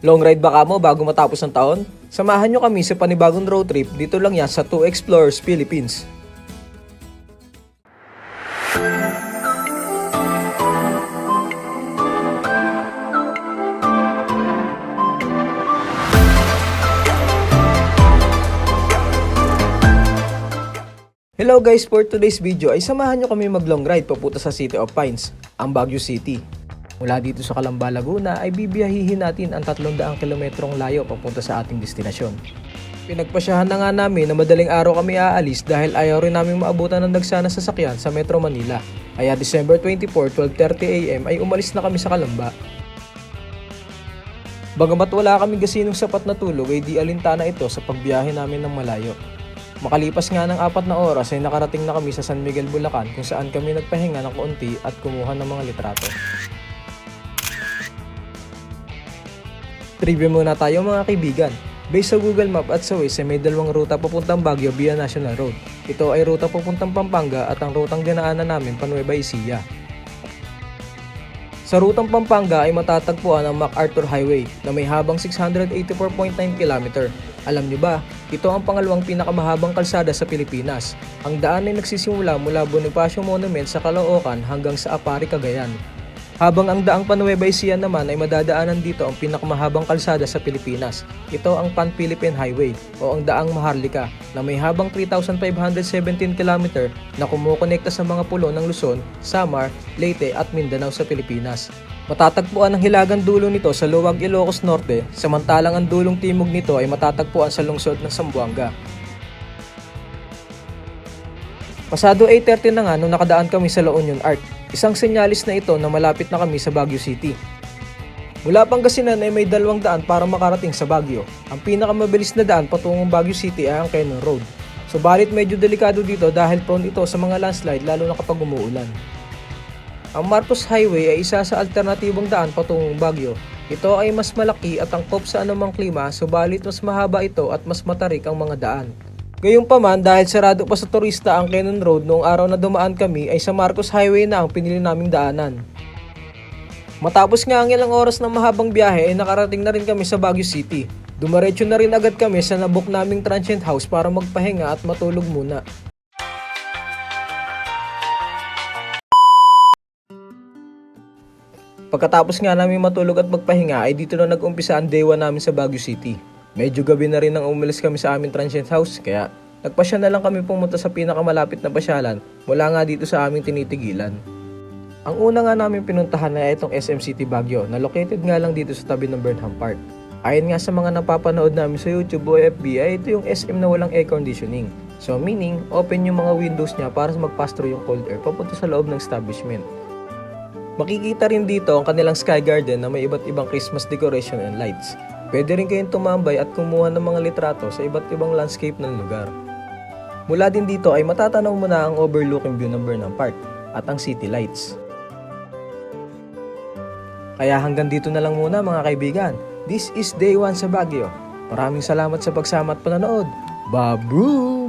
Long ride ba ka mo bago matapos ng taon? Samahan nyo kami sa panibagong road trip dito lang yan sa 2 Explorers Philippines. Hello guys, for today's video ay samahan nyo kami mag long ride papunta sa City of Pines, ang Baguio City. Mula dito sa Calamba, Laguna ay bibiyahihin natin ang 300 kilometrong layo papunta sa ating destinasyon. Pinagpasyahan na nga namin na madaling araw kami aalis dahil ayaw rin namin maabutan ng dagsa na sasakyan sa Metro Manila. Kaya December 24, 12.30am ay umalis na kami sa Calamba. Bagamat wala kami gasinong sapat na tulog ay di alintana ito sa pagbiyahe namin ng malayo. Makalipas nga ng apat na oras ay nakarating na kami sa San Miguel, Bulacan kung saan kami nagpahinga ng kaunti at kumuha ng mga litrato. Trivia muna tayo mga kaibigan. Based sa Google Map at sa Waze ay may dalawang ruta papuntang Baguio via National Road. Ito ay ruta papuntang Pampanga at ang rutang dinaanan namin pa Nueva Ecija. Sa rutang Pampanga ay matatagpuan ang MacArthur Highway na may habang 684.9 km. Alam nyo ba, ito ang pangalawang pinakamahabang kalsada sa Pilipinas. Ang daan ay nagsisimula mula Bonifacio Monument sa Caloocan hanggang sa Apari, Cagayan. Habang ang daang Panueva Ecija naman ay madadaanan dito ang pinakamahabang kalsada sa Pilipinas. Ito ang Pan-Philippine Highway o ang daang Maharlika na may habang 3,517 km na kumukonekta sa mga pulo ng Luzon, Samar, Leyte at Mindanao sa Pilipinas. Matatagpuan ang hilagang dulo nito sa Luwag Ilocos Norte, samantalang ang dulong timog nito ay matatagpuan sa lungsod ng Zamboanga. Pasado 8.30 na nga nung nakadaan kami sa La Union Arc. Isang senyalis na ito na malapit na kami sa Baguio City. Mula Pangasinan ay may dalawang daan para makarating sa Baguio. Ang pinakamabilis na daan patungong Baguio City ay ang Cannon Road. Subalit medyo delikado dito dahil prone ito sa mga landslide lalo na kapag umuulan. Ang Marcos Highway ay isa sa alternatibong daan patungong Baguio. Ito ay mas malaki at angkop sa anumang klima subalit mas mahaba ito at mas matarik ang mga daan. Gayunpaman dahil sarado pa sa turista ang Cannon Road noong araw na dumaan kami ay sa Marcos Highway na ang pinili naming daanan. Matapos nga ang ilang oras ng mahabang biyahe ay nakarating na rin kami sa Baguio City. Dumaretso na rin agad kami sa nabook naming transient house para magpahinga at matulog muna. Pagkatapos nga namin matulog at magpahinga ay dito na nag-umpisa ang day 1 namin sa Baguio City. Medyo gabi na rin nang umalis kami sa aming transient house kaya nagpasya na lang kami pumunta sa pinakamalapit na pasyalan mula nga dito sa aming tinitigilan. Ang una nga namin pinuntahan ay itong SM City Baguio na located nga lang dito sa tabi ng Burnham Park. Ayon nga sa mga napapanood namin sa YouTube o FB ay ito yung SM na walang air conditioning. So meaning, open yung mga windows niya para mag-pass through yung cold air papunta sa loob ng establishment. Makikita rin dito ang kanilang sky garden na may iba't ibang Christmas decoration and lights. Pwede rin kayong tumambay at kumuha ng mga litrato sa iba't ibang landscape ng lugar. Mula din dito ay matatanaw mo na ang overlooking view ng Burnham Park at ang city lights. Kaya hanggang dito na lang muna mga kaibigan. This is day 1 sa Baguio. Maraming salamat sa pagsama at panonood. Babu!